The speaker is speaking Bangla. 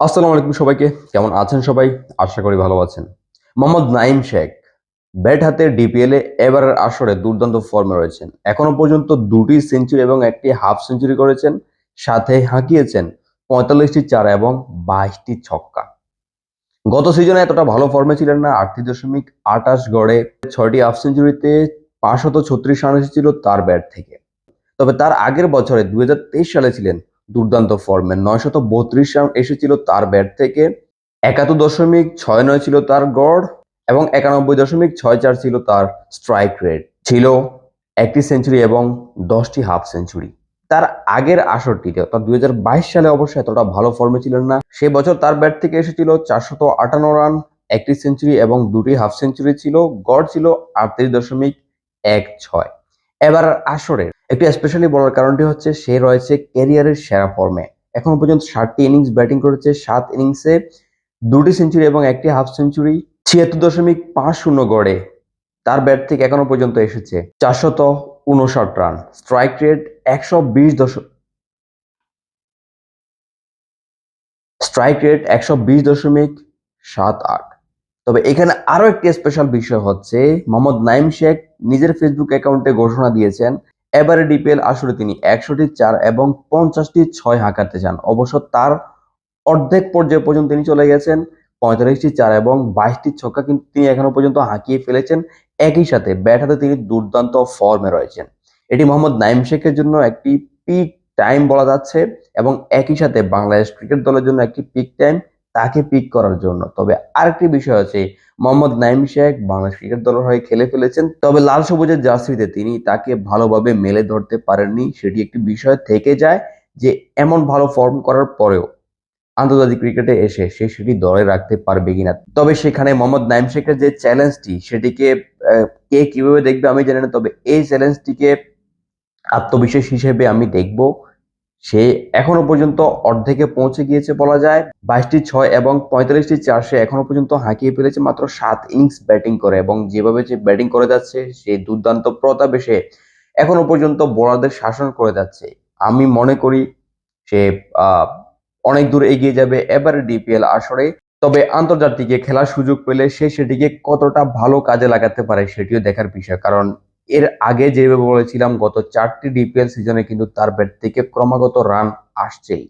আসসালামু আলাইকুম সবাইকে। কেমন আছেন সবাই? আশা করি ভালো আছেন। মোহাম্মদ নাইম শেখ, ব্যাট হাতে ডিপিএল এ এবারের আসরে দুর্দান্ত ফর্মে রয়েছেন। এখনও পর্যন্ত দুটি সেঞ্চুরি এবং একটি হাফ সেঞ্চুরি করেছেন, সাথে হাঁকিয়েছেন পঁয়তাল্লিশটি চার এবং বাইশটি ছক্কা। গত সিজনে এতটা ভালো ফর্মে ছিলেন না, আটত্রিশ দশমিক আটাশ গড়ে ছয়টি হাফ সেঞ্চুরিতে পাঁচশত ছত্রিশ রান এসেছিল তার ব্যাট থেকে। তবে তার আগের বছরে দুই হাজার তেইশ সালে ছিলেন দুর্দান্ত ফর্মে নয়শত বত্রিশ রান এসেছিল তার ব্যাট থেকে, একাত্তর দশমিক ছয় নয় ছিল তার গড়, এবং একানব্বই দশমিক ছয় চার ছিল তার স্ট্রাইক রেট ছিল একটি সেঞ্চুরি এবং দশটি হাফ সেঞ্চুরি তার আগের আসরটিতে, অর্থাৎ দুই হাজার বাইশ সালে অবশ্য এতটা ভালো ফর্মে ছিলেন না, সে বছর তার ব্যাট থেকে এসেছিল চারশত আটান্ন রান, একটি সেঞ্চুরি এবং দুটি হাফ সেঞ্চুরি ছিল, গড় ছিল আটত্রিশ দশমিক এক ছয়। এবার আসরের। একটু স্পেশালি বলার কারণটি হচ্ছে সে রয়েছে ক্যারিয়ারের সেরা ফর্মে এখনও পর্যন্ত ষাটটি ইনিংস ব্যাটিং করেছে, সাত ইনিংসে দুটি সেঞ্চুরি এবং একটি হাফ সেঞ্চুরি ছিয়াত্তর দশমিক পাঁচ শূন্য গড়ে। তার ব্যাট থেকে এখনও পর্যন্ত এসেছে চারশত উনষাট রান স্ট্রাইক রেট একশো বিশ দশ স্ট্রাইক রেট একশো বিশ দশমিক সাত আট। তবে এখানে আরও একটি স্পেশাল বিষয় হচ্ছে মোহাম্মদ নাইম শেখ নিজের ফেসবুক অ্যাকাউন্টে ঘোষণা দিয়েছেন, এবারে ডিপিএল আসলে তিনি একশোটি চার এবং পঞ্চাশটি ছয় হাঁকাতে চান। অবশ্য তার অর্ধেক পর্যায়ে পর্যন্ত তিনি চলে গেছেন, পঁয়তাল্লিশটি চার এবং বাইশটি ছক্কা কিন্তু তিনি এখনও পর্যন্ত হাঁকিয়ে ফেলেছেন। একই সাথে ব্যাট হাতে তিনি দুর্দান্ত ফর্মে রয়েছেন। এটি মোহাম্মদ নাইম শেখের জন্য একটি পিক টাইম বলা যাচ্ছে এবং একই সাথে বাংলাদেশ ক্রিকেট দলের জন্য একটি পিক টাইম তাকে পিক করার জন্য। তবে আরেকটি বিষয় আছে মোহাম্মদ নাইম শেখ বাংলাদেশ ক্রিকেট দলের হয়ে খেলে ফেলেছেন, তবে লাল সবুজের জার্সিতে তিনি তাকে ভালোভাবে মেলে ধরতে পারেননি। সেটি একটি বিষয় থেকে যায় যে, এমন ভালো ফর্ম করার পরেও আন্তর্জাতিক ক্রিকেটে এসে সে সেটি দলে রাখতে পারবে কিনা। তবে সেখানে মোহাম্মদ নাইম শেখের যে চ্যালেঞ্জটি সেটিকে কে কীভাবে দেখবে আমি জানি না, তবে এই চ্যালেঞ্জটিকে আত্মবিশ্বাস হিসেবে আমি দেখব। সে এখনও পর্যন্ত অর্ধেকে পৌঁছে গিয়েছে বলা যায়। বাইশটি ছয় এবং পঁয়তাল্লিশটি চার সে এখনও পর্যন্ত হাঁকিয়ে ফেলেছে মাত্র সাত ইনিংস ব্যাটিং করে এবং যেভাবে যে ব্যাটিং করে যাচ্ছে, সে দুর্দান্ত প্রতাপে সে এখনও পর্যন্ত বোলারদের শাসন করে যাচ্ছে। আমি মনে করি সে অনেক দূর এগিয়ে যাবে এবারে ডিপিএল আসরে। তবে আন্তর্জাতিকে খেলার সুযোগ পেলে সে সেটিকে কতটা ভালো কাজে লাগাতে পারে সেটিও দেখার বিষয়, কারণ এর আগে যেভাবে বলেছিলাম, গত চারটি ডিপিএল সিজনে কিন্তু তার ব্যাট থেকে ক্রমাগত রান আসছেই।